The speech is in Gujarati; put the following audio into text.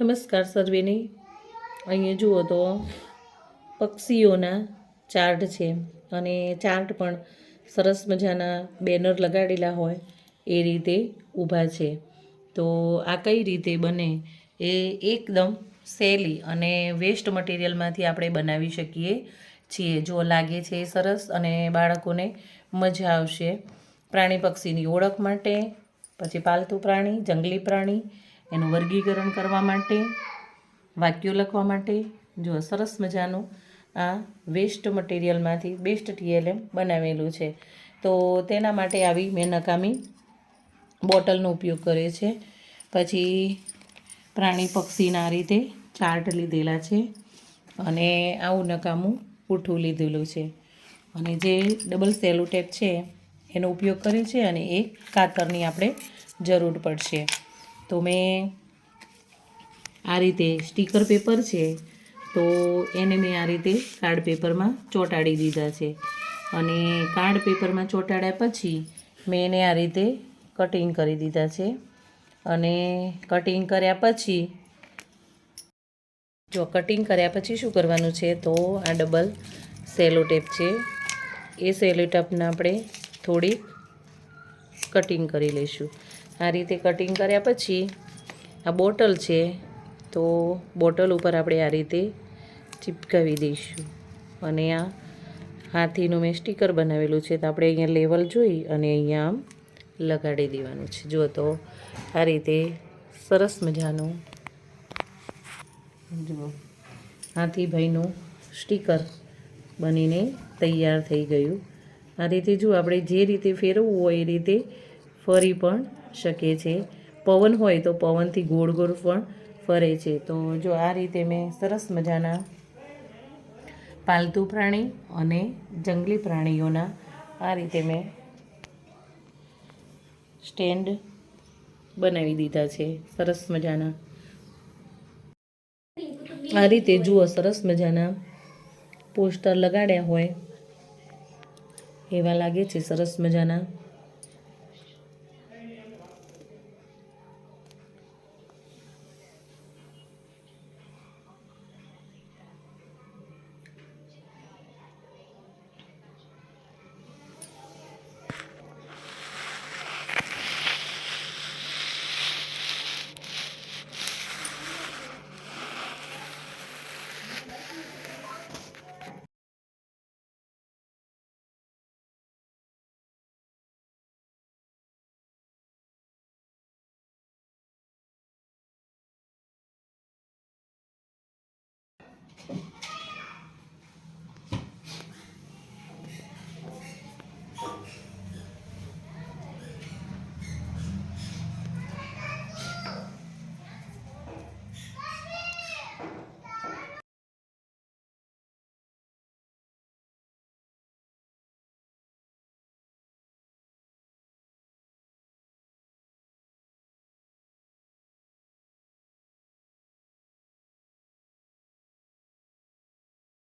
નમસ્કાર સર્વેને. અહીંયા જુઓ તો પક્ષીઓના ચાર્ટ છે અને ચાર્ટ પણ સરસ મજાના બેનર લગાડેલા હોય એ રીતે ઊભા છે. તો આ કઈ રીતે બને એ એકદમ સહેલી અને વેસ્ટ મટીરિયલમાંથી આપણે બનાવી શકીએ છીએ. જો લાગે છે સરસ અને બાળકોને મજા આવશે. પ્રાણી પક્ષીની ઓળખ માટે, પછી પાલતુ પ્રાણી, જંગલી પ્રાણી એનું વર્ગીકરણ કરવા માટે, વાક્યો લખવા માટે, જો સરસ મજાનું આ વેસ્ટ મટીરિયલમાંથી બેસ્ટ ટીએલએમ બનાવેલું છે. તો તેના માટે આવી મેં નકામી બોટલનો ઉપયોગ કર્યો છે. પછી પ્રાણી પક્ષીના રીતે ચાર્ટ લીધેલા છે અને આવું નકામું પૂઠું લીધેલું છે. અને જે ડબલ સેલો ટેપ છે, એનો ઉપયોગ કર્યો છે અને એક કાતરની આપણે જરૂર પડશે. તો મેં આ રીતે સ્ટીકર પેપર છે, તો એને મેં આ રીતે કાર્ડ પેપરમાં ચોંટાડી દીધા છે. અને કાર્ડ પેપરમાં ચોંટાડ્યા પછી મેં એને આ રીતે કટિંગ કરી દીધા છે. અને કટિંગ કર્યા પછી, જો કટિંગ કર્યા પછી શું કરવાનું છે, તો આ ડબલ સેલો ટેપ છે. એ સેલો ટેપને આપણે થોડી કટિંગ કરી લઈશું. આ રીતે કટિંગ કર્યા પછી આ બોટલ છે, તો બોટલ ઉપર આપણે આ રીતે ચિપકાવી દઈશું. અને આ હાથીનું મેં સ્ટીકર બનાવેલું છે, તો આપણે અહીંયા લેવલ જોઈ અને અહીંયા આમ લગાડી દેવાનું છે. જુઓ તો આ રીતે સરસ મજાનું, જુઓ, હાથીભાઈનું સ્ટીકર બનીને તૈયાર થઈ ગયું. આ રીતે જો આપણે જે રીતે ફેરવવું હોય એ રીતે ફરી પણ શકે છે. પવન હોય તો પવનથી ગોળ ગોળ પણ ફરે છે. તો જો આ રીતે મેં સરસ મજાના પાલતુ પ્રાણી અને જંગલી પ્રાણીઓના આ રીતે મેં સ્ટેન્ડ બનાવી દીધા છે. સરસ મજાના. આ રીતે જુઓ, સરસ મજાના પોસ્ટર લગાડ્યા હોય એવા લાગે છે. સરસ મજાના